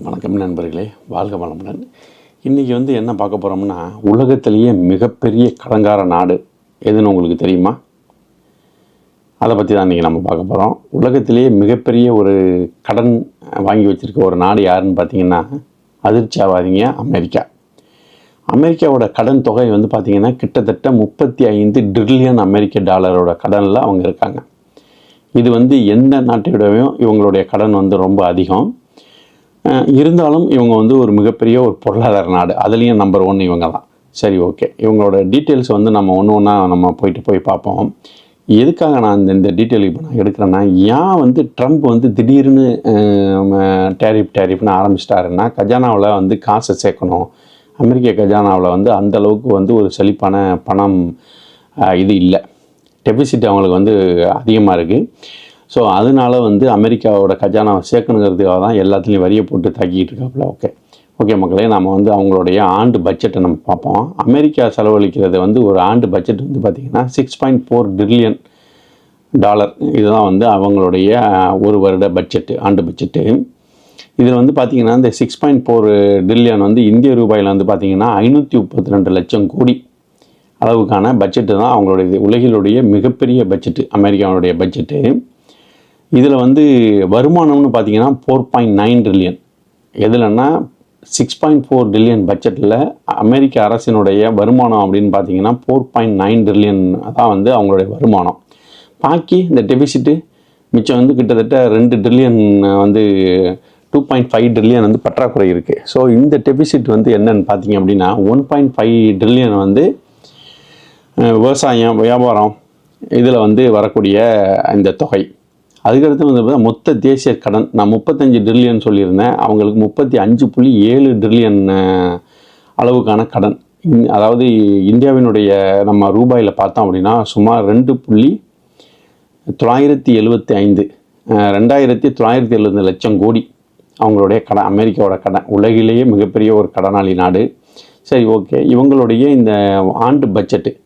வணக்கம் நண்பர்களே வாழ்க வளமுடன். இன்றைக்கி வந்து என்ன பார்க்க போகிறோம்னா உலகத்திலேயே மிகப்பெரிய கடங்கார நாடு எதுன்னு உங்களுக்கு தெரியுமா? அதை பற்றி தான் இன்றைக்கி நம்ம பார்க்க போகிறோம் உலகத்திலேயே மிகப்பெரிய ஒரு கடன் வாங்கி வச்சுருக்க ஒரு நாடு யாருன்னு பார்த்தீங்கன்னா அதிர்ச்சி ஆகாதீங்க அமெரிக்கா. அமெரிக்காவோட கடன் தொகை வந்து பார்த்திங்கன்னா கிட்டத்தட்ட முப்பத்தி ஐந்து ட்ரில்லியன் அமெரிக்க டாலரோட கடனில் அவங்க இருக்காங்க. இது வந்து எந்த நாட்டை விடவும் இவங்களுடைய கடன் வந்து ரொம்ப அதிகம். இருந்தாலும் இவங்க வந்து ஒரு மிகப்பெரிய ஒரு பொருளாதார நாடு. அதுலேயும் நம்பர் ஒன் இவங்க தான். சரி ஓகே இவங்களோட டீட்டெயில்ஸ் வந்து நம்ம ஒன்று ஒன்றா நம்ம போயிட்டு போய் பார்ப்போம். எதுக்காக நான் இந்த இந்த டீட்டெயில் இப்போ நான் எடுக்கிறேன்னா ஏன் வந்து ட்ரம்ப் வந்து திடீர்னு டேரிஃப் டேரிஃப்னு ஆரம்பிச்சிட்டாருன்னா கஜானாவில் வந்து காசை சேர்க்கணும். அமெரிக்க கஜானாவில் வந்து அந்தளவுக்கு வந்து ஒரு செழிப்பான பணம் இது இல்லை. டெபிசிட் அவங்களுக்கு வந்து அதிகமாக இருக்குது ஸோ அதனால வந்து அமெரிக்காவோட கஜானாவை சேர்க்கணுங்கிறதுக்காக தான் எல்லாத்துலேயும் வரியை போட்டு தாக்கிக்கிட்டு இருக்காப்புல. ஓகே ஓகே மக்களே நம்ம வந்து அவங்களுடைய ஆண்டு பட்ஜெட்டை நம்ம பார்ப்போம். அமெரிக்கா செலவழிக்கிறது வந்து ஒரு ஆண்டு பட்ஜெட் வந்து பார்த்திங்கன்னா six point four trillion dollar இதுதான் வந்து அவங்களுடைய ஒரு வருட பட்ஜெட்டு ஆண்டு பட்ஜெட்டு இதில் வந்து பார்த்திங்கன்னா இந்த சிக்ஸ் பாயிண்ட் ஃபோர் ட்ரில்லியன் வந்து இந்திய ரூபாயில் வந்து பார்த்திங்கன்னா ஐநூற்றி முப்பத்தி ரெண்டு லட்சம் கோடி அளவுக்கான பட்ஜெட்டு தான் அவங்களுடைய இது. உலகிலுடைய மிகப்பெரிய பட்ஜெட்டு அமெரிக்காவுடைய பட்ஜெட்டு இதில் வந்து வருமானம்னு பார்த்தீங்கன்னா ஃபோர் பாயிண்ட் நைன் ட்ரில்லியன் எதுலன்னா சிக்ஸ் பாயிண்ட் ஃபோர் ட்ரில்லியன் பட்ஜெட்டில் அமெரிக்க அரசினுடைய வருமானம் அப்படின்னு பார்த்தீங்கன்னா ஃபோர் பாயிண்ட் நைன் ட்ரில்லியன் தான் வந்து அவங்களுடைய வருமானம். பாக்கி இந்த டெபிசிட்டு மிச்சம் வந்து கிட்டத்தட்ட ரெண்டு ட்ரில்லியன் வந்து டூ பாயிண்ட் ஃபைவ் ட்ரில்லியன் வந்து பற்றாக்குறை இருக்குது ஸோ இந்த டெபிசிட் வந்து என்னன்னு பார்த்தீங்க அப்படின்னா ஒன் பாயிண்ட் ஃபைவ் ட்ரில்லியன் வந்து விவசாயம் வியாபாரம் இதில் வந்து வரக்கூடிய இந்த தொகை. அதுக்கடுத்து வந்து மொத்த தேசிய கடன். நான் முப்பத்தஞ்சு ட்ரில்லியன் சொல்லியிருந்தேன். அவங்களுக்கு முப்பத்தி அஞ்சு புள்ளி ஏழு ட்ரில்லியன் அளவுக்கான கடன். இந்- அதாவது இந்தியாவினுடைய நம்ம ரூபாயில் பார்த்தோம் அப்படின்னா சுமார் ரெண்டு புள்ளி தொள்ளாயிரத்தி எழுபத்தி ஐந்து ரெண்டாயிரத்தி தொள்ளாயிரத்தி எழுபது லட்சம் கோடி அவங்களுடைய கடன் அமெரிக்காவோட கடன். உலகிலேயே மிகப்பெரிய ஒரு கடனாளி நாடு. சரி ஓகே. இவங்களுடைய இந்த ஆண்டு budget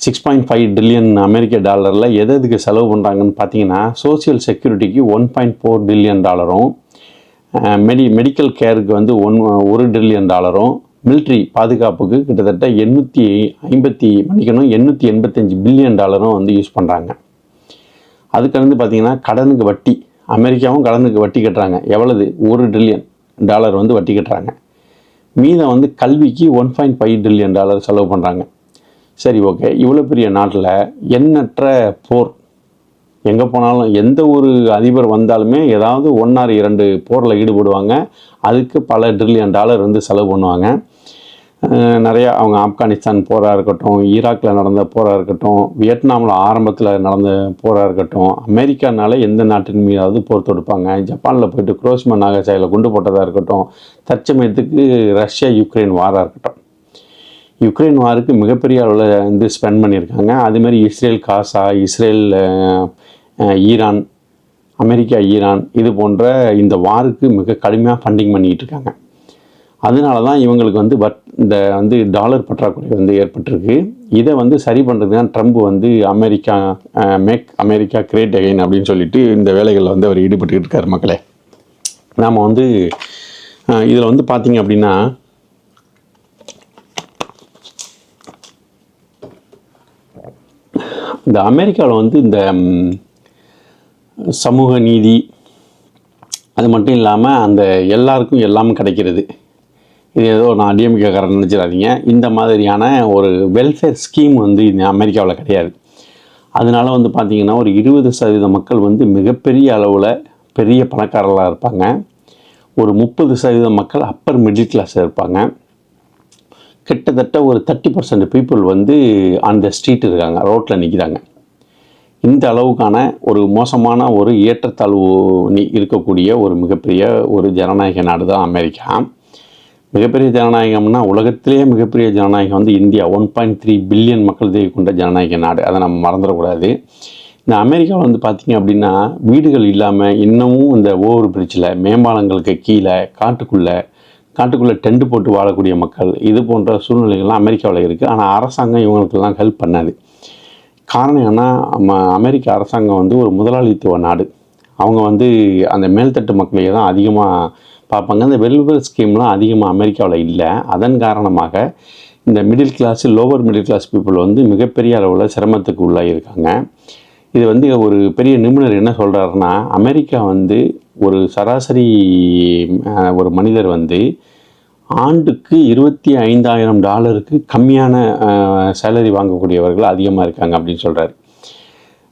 six point five trillion அமெரிக்க டாலரில் எது எதுக்கு செலவு பண்ணுறாங்கன்னு பார்த்தீங்கன்னா சோஷியல் செக்யூரிட்டிக்கு ஒன் பாயிண்ட் ஃபோர் டில்லியன் டாலரும் மெடி மெடிக்கல் கேருக்கு வந்து ஒன் ஒரு ட்ரில்லியன் டாலரும் மிலிட்ரி பாதுகாப்புக்கு கிட்டத்தட்ட எண்ணூற்றி ஐம்பத்தி மணிக்கணும் எண்ணூற்றி எண்பத்தஞ்சு பில்லியன் டாலரும் வந்து யூஸ் பண்ணுறாங்க அதுக்கு வந்து பார்த்திங்கன்னா கடனுக்கு வட்டி அமெரிக்காவும் கடனுக்கு வட்டி கட்டுறாங்க. எவ்வளவு? ஒரு ட்ரில்லியன் டாலர் வந்து வட்டி கட்டுறாங்க. மீதம் வந்து கல்விக்கு one point five trillion dollar செலவு பண்ணுறாங்க சரி ஓகே. இவ்வளோ பெரிய நாட்டில் எண்ணற்ற போர். எங்கே போனாலும் எந்த ஒரு அதிபர் வந்தாலுமே ஏதாவது ஒன்றார் இரண்டு போரில் ஈடுபடுவாங்க. அதுக்கு பல ட்ரில்லியன் டாலர் வந்து செலவு பண்ணுவாங்க. நிறையா அவங்க ஆப்கானிஸ்தான் போராக இருக்கட்டும் ஈராக்கில் நடந்த போராக இருக்கட்டும் வியட்நாமில் ஆரம்பத்தில் நடந்த போராக இருக்கட்டும் அமெரிக்கானால எந்த நாட்டின் மீதாவது போர் தொடுப்பாங்க. ஜப்பானில் போயிட்டு குரோஸ்மன் நாகசாயில் குண்டு போட்டதாக இருக்கட்டும் தற்சமயத்துக்கு ரஷ்யா யுக்ரைன் வாராக இருக்கட்டும். யுக்ரைன் வாருக்கு மிகப்பெரிய அளவில் வந்து ஸ்பெண்ட் பண்ணியிருக்காங்க. அதுமாரி Israel Gaza Israel Iran America Iran இது போன்ற இந்த வாருக்கு மிக கடுமையாக ஃபண்டிங் பண்ணிக்கிட்டு இருக்காங்க அதனால தான் இவங்களுக்கு வந்து வட் இந்த வந்து டாலர் பற்றாக்குறை வந்து ஏற்பட்டிருக்கு. இதை வந்து சரி பண்ணுறது தான் ட்ரம்ப் வந்து America make America great again அப்படின்னு சொல்லிட்டு இந்த வேலைகளில் வந்து அவர் ஈடுபட்டுக்கிட்டு இருக்கார் மக்களே. நாம் வந்து இதில் வந்து பார்த்திங்க அப்படின்னா இந்த அமெரிக்காவில் வந்து இந்த சமூக நீதி அது மட்டும் இல்லாமல் அந்த எல்லாருக்கும் எல்லாம் கிடைக்கிறது. இது ஏதோ நான் டிஎம்கேக்காரன் நினச்சிடாதீங்க. இந்த மாதிரியான ஒரு வெல்ஃபேர் ஸ்கீம் வந்து இந்த அமெரிக்காவில் கிடையாது. அதனால வந்து பார்த்திங்கன்னா ஒரு இருபது சதவீத மக்கள் வந்து மிகப்பெரிய அளவில் பெரிய பணக்காரர்களாக இருப்பாங்க. ஒரு முப்பது சதவீத மக்கள் அப்பர் மிடில் கிளாஸில் இருப்பாங்க. கிட்டத்தட்ட ஒரு தேர்ட்டி பர்சன்ட் பீப்புள் வந்து அந்த ஸ்ட்ரீட் இருக்காங்க ரோட்டில் நிற்கிறாங்க இந்த அளவுக்கான ஒரு மோசமான ஒரு ஏற்றத்தாழ்வு இருக்கக்கூடிய ஒரு மிகப்பெரிய ஒரு ஜனநாயக நாடு தான் அமெரிக்கா. மிகப்பெரிய ஜனநாயகம்னா உலகத்திலேயே மிகப்பெரிய ஜனநாயகம் வந்து India one point three billion மக்கள் தொகை கொண்ட ஜனநாயக நாடு. அதை நம்ம மறந்துடக்கூடாது. இந்த அமெரிக்காவில் வந்து பார்த்திங்க அப்படின்னா வீடுகள் இல்லாமல் இன்னமும் இந்த ஓவர் பிரிட்ஜில் மேம்பாலங்களுக்கு கீழே காட்டுக்குள்ளே காட்டுக்குள்ளே டென்ட் போட்டு வாழக்கூடிய மக்கள் இது போன்ற சூழ்நிலைகள்லாம் அமெரிக்காவில் இருக்குது ஆனால் அரசாங்கம் இவங்களுக்கெல்லாம் ஹெல்ப் பண்ணாது. காரணம் என்ன அமெரிக்க அரசாங்கம் வந்து ஒரு முதலாளித்துவ நாடு. அவங்க வந்து அந்த மேல்தட்டு மக்களையே தான் அதிகமாக பார்ப்பாங்க. இந்த வெல்ஃபேர் ஸ்கீம்லாம் அதிகமாக அமெரிக்காவில் இல்லை. அதன் காரணமாக இந்த middle class lower middle class people வந்து மிகப்பெரிய அளவில் சிரமத்துக்கு உள்ளாகியிருக்காங்க இது வந்து ஒரு பெரிய நிபுணர் என்ன சொல்கிறாருன்னா அமெரிக்கா வந்து ஒரு சராசரி ஒரு மனிதர் வந்து ஆண்டுக்கு இருபத்தி ஐந்தாயிரம் டாலருக்கு கம்மியான சேலரி வாங்கக்கூடியவர்கள் அதிகமாக இருக்காங்க அப்படின்னு சொல்கிறாரு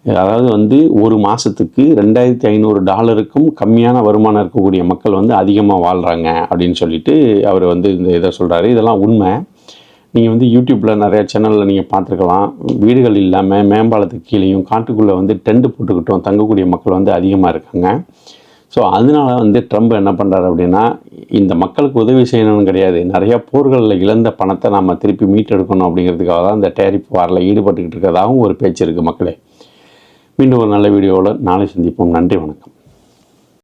அதாவது வந்து ஒரு மாதத்துக்கு ரெண்டாயிரத்தி ஐநூறு டாலருக்கும் கம்மியான வருமானம் இருக்கக்கூடிய மக்கள் வந்து அதிகமாக வாழ்கிறாங்க அப்படின்னு சொல்லிட்டு அவர் வந்து இந்த இதை சொல்கிறாரு இதெல்லாம் உண்மை. நீங்கள் வந்து யூடியூப்பில் நிறையா சேனலில் நீங்கள் பார்த்துருக்கலாம். வீடுகள் இல்லாமல் மேம்பாலத்துக்கு கீழேயும் காட்டுக்குள்ளே வந்து டென்ட் போட்டுக்கிட்டோம். தங்கக்கூடிய மக்கள் வந்து அதிகமாக இருக்காங்க. ஸோ அதனால வந்து ட்ரம்ப் என்ன பண்ணுறாரு அப்படின்னா இந்த மக்களுக்கு உதவி செய்யணும்னு கிடையாது. நிறையா போர்களில் இழந்த பணத்தை நம்ம திருப்பி மீட்டெடுக்கணும் அப்படிங்கிறதுக்காக தான் இந்த டேரிஃப் வாரில் ஈடுபட்டுக்கிட்டு இருக்கிறதாகவும் ஒரு பேச்சு இருக்குது மக்களே. மீண்டும் ஒரு நல்ல வீடியோவில் நாளை சந்திப்போம். நன்றி வணக்கம்.